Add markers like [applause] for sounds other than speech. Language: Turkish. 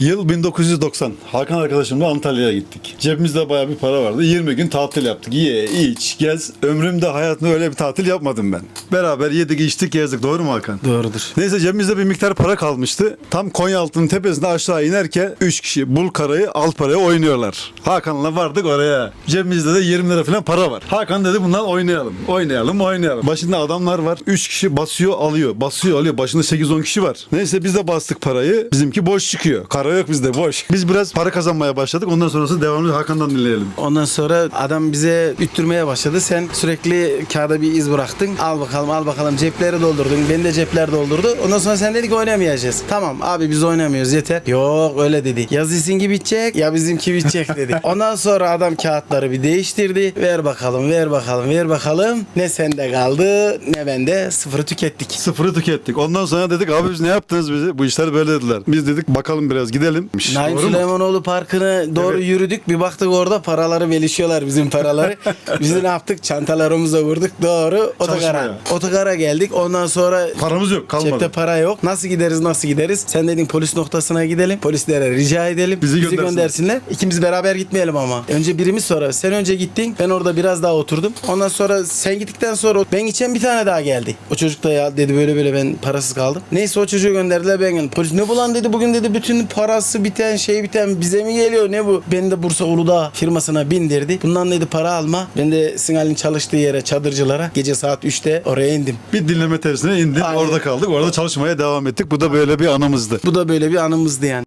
Yıl 1990. Hakan arkadaşımla Antalya'ya gittik. Cebimizde bayağı bir para vardı. 20 gün tatil yaptık. Ye, iç, gez. Ömrümde hayatımda öyle bir tatil yapmadım ben. Beraber yedik, içtik, gezdik. Doğru mu Hakan? Doğrudur. Neyse cebimizde bir miktar para kalmıştı. Tam Konyaaltı'nın tepesinde aşağı inerken 3 kişi bul karayı al parayı oynuyorlar. Hakan'la vardık oraya. Cebimizde de 20 lira falan para var. Hakan dedi bundan oynayalım. Oynayalım oynayalım. Başında adamlar var. 3 kişi basıyor alıyor. Basıyor alıyor. Başında 8-10 kişi var. Neyse biz de bastık parayı. Bizimki boş çıkıyor. Kara yok bizde boş. Biz biraz para kazanmaya başladık. Ondan sonrası devamlı Hakan'dan dinleyelim. Ondan sonra adam bize üttürmeye başladı. Sen sürekli kağıda bir iz bıraktın. Al bakalım al bakalım cepleri doldurdun. Beni de cepler doldurdu. Ondan sonra sen dedik oynamayacağız. Tamam abi biz oynamıyoruz yeter. Yok öyle dedi. Ya sizinki bitecek ya bizimki bitecek [laughs] dedi. Ondan sonra adam kağıtları bir değiştirdi. Ver bakalım ver bakalım ver bakalım. Ne sende kaldı ne bende sıfırı tükettik. Sıfırı tükettik. Ondan sonra dedik abi biz ne yaptınız bizi? Bu işler böyle dediler. Biz dedik bakalım biraz gidelim. Naim Doğru mu? Süleymanoğlu Parkı'na doğru Evet. yürüdük. Bir baktık orada paraları velişiyorlar bizim paraları. [laughs] Biz de ne yaptık? Çantalarımıza vurduk. Doğru otogara. Çalışmaya. Otogara geldik. Ondan sonra Paramız yok kalmadı. cepte para yok. Nasıl gideriz nasıl gideriz? Sen dedin polis noktasına gidelim. Polislere rica edelim. Bizi göndersinler. göndersinler. İkimiz beraber gitmeyelim ama. Önce birimiz sonra. Sen önce gittin. Ben orada biraz daha oturdum. Ondan sonra sen gittikten sonra ben geçen bir tane daha geldi. O çocuk da ya dedi böyle böyle ben parasız kaldım. Neyse o çocuğu gönderdiler ben geldim. Polis ne bulan dedi bugün dedi bütün parası biten şey biten bize mi geliyor ne bu? Beni de Bursa Uludağ firmasına bindirdi. Bundan dedi para alma. Ben de Singal'in çalıştığı yere çadırcılara gece saat 3'te oraya indim. Bir dinleme tesisine indik. Aynen. Orada kaldık. Orada çalışmaya devam ettik. Bu da böyle bir anımızdı. Bu da böyle bir anımızdı yani.